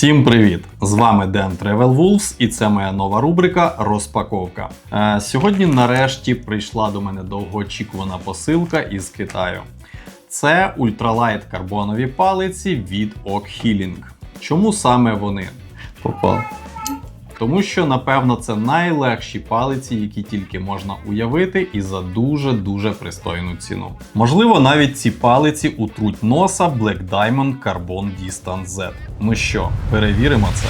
Всім привіт! З вами Ден Travel Wolves і це моя нова рубрика Розпаковка. Е, сьогодні, нарешті, прийшла до мене довгоочікувана посилка із Китаю. Це ультралайт карбонові палиці від Oak Healing. Чому саме вони? Попав. Тому що, напевно, це найлегші палиці, які тільки можна уявити, і за дуже-дуже пристойну ціну. Можливо, навіть ці палиці утруть носа Black Diamond Carbon Distance Z. Ну що, перевіримо це.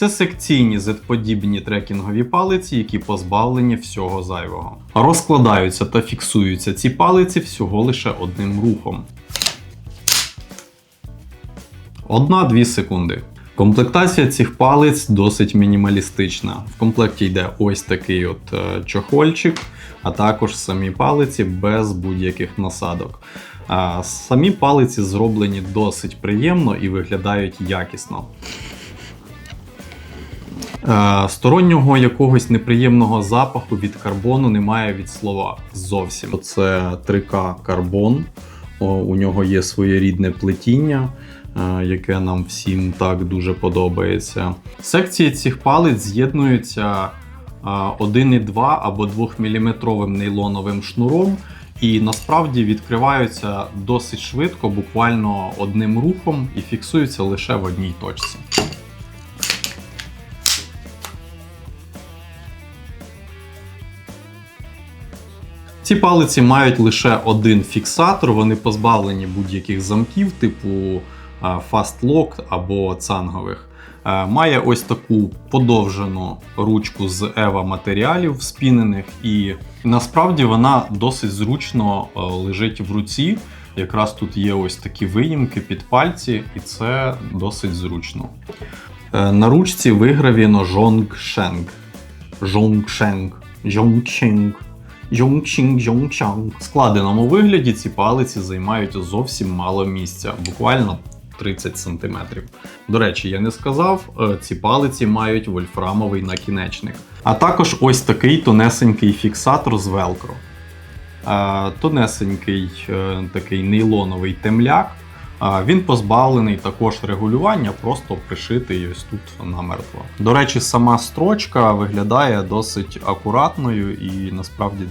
Це секційні Z-подібні трекінгові палиці, які позбавлені всього зайвого. Розкладаються та фіксуються ці палиці всього лише одним рухом. Одна-дві секунди. Комплектація цих палиць досить мінімалістична. В комплекті йде ось такий от е, чохольчик, а також самі палиці без будь-яких насадок. А Самі палиці зроблені досить приємно і виглядають якісно. Е, Стороннього якогось неприємного запаху від карбону немає від слова зовсім. Це 3К карбон. У нього є своєрідне плетіння, е, яке нам всім так дуже подобається. Секції цих палиць з'єднуються е, 1,2 або 2-мм нейлоновим шнуром. І насправді відкриваються досить швидко, буквально одним рухом, і фіксуються лише в одній точці. Ці палиці мають лише один фіксатор, вони позбавлені будь-яких замків, типу Fast Lock або цангових. Має ось таку подовжену ручку з EVA матеріалів спінених, і насправді вона досить зручно е, лежить в руці. Якраз тут є ось такі виїмки під пальці, і це досить зручно. Е, На ручці вигравіно Жонгшенг. Жонгшенг. Жонгшенг. Йонгчінг Йонгчанг. В складеному вигляді ці палиці займають зовсім мало місця, буквально 30 см. До речі, я не сказав, е, ці палиці мають вольфрамовий накінечник. А також ось такий тонесенький фіксатор з велкро. Тонесенький е, такий нейлоновий темляк. Він позбавлений також регулювання, просто пришитий ось тут намертво. До речі, сама строчка виглядає досить акуратною і насправді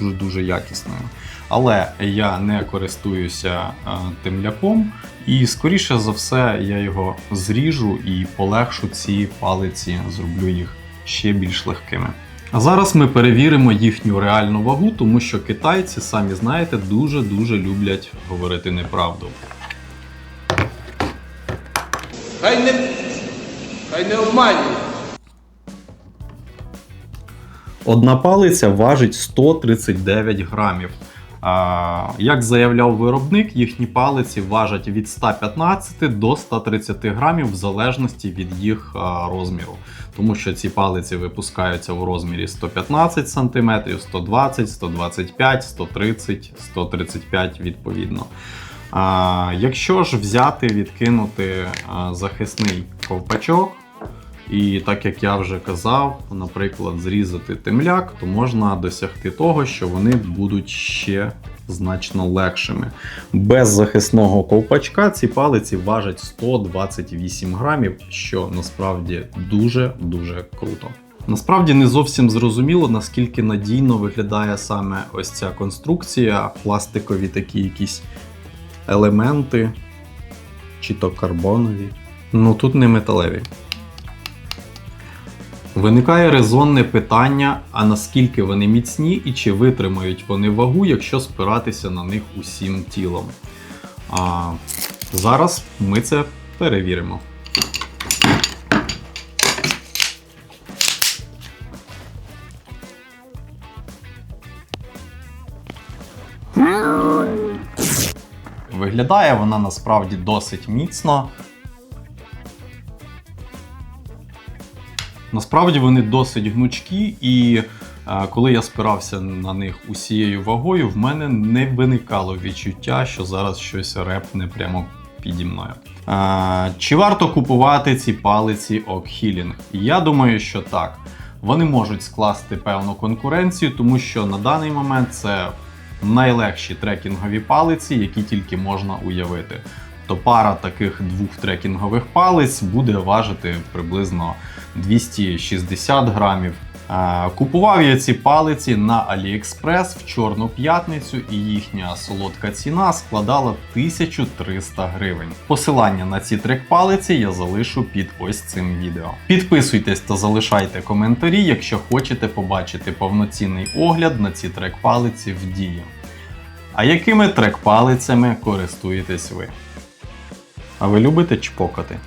дуже дуже якісною. Але я не користуюся а, темляком, і скоріше за все я його зріжу і полегшу ці палиці, зроблю їх ще більш легкими. А зараз ми перевіримо їхню реальну вагу, тому що китайці, самі знаєте, дуже-дуже люблять говорити неправду. Хай не, хай не обманює. Одна палиця важить 139 грамів. Як заявляв виробник, їхні палиці важать від 115 до 130 грамів в залежності від їх розміру. Тому що ці палиці випускаються в розмірі 115 см, 120, 125, 130, 135 відповідно. А, Якщо ж взяти, відкинути захисний ковпачок, і так як я вже казав, наприклад, зрізати темляк, то можна досягти того, що вони будуть ще значно легшими. Без захисного ковпачка ці палиці важать 128 грамів, що насправді дуже-дуже круто. Насправді не зовсім зрозуміло, наскільки надійно виглядає саме ось ця конструкція, пластикові такі якісь елементи, чи то карбонові. Ну тут не металеві. Виникає резонне питання, а наскільки вони міцні і чи витримають вони вагу, якщо спиратися на них усім тілом. А Зараз ми це перевіримо. Wow. Виглядає вона насправді досить міцно. Насправді вони досить гнучкі, і е, коли я спирався на них усією вагою, в мене не виникало відчуття, що зараз щось репне прямо піді мною. Е, чи варто купувати ці палиці Oak Я думаю, що так. Вони можуть скласти певну конкуренцію, тому що на даний момент це найлегші трекінгові палиці, які тільки можна уявити. То пара таких двох трекінгових палиць буде важити приблизно 260 грамів. Купував я ці палиці на AliExpress в Чорну п'ятницю, і їхня солодка ціна складала 1300 гривень. Посилання на ці трек-палиці я залишу під ось цим відео. Підписуйтесь та залишайте коментарі, якщо хочете побачити повноцінний огляд на ці трек-палиці в дії. А якими трек-палицями користуєтесь ви? А ви любите чпокати?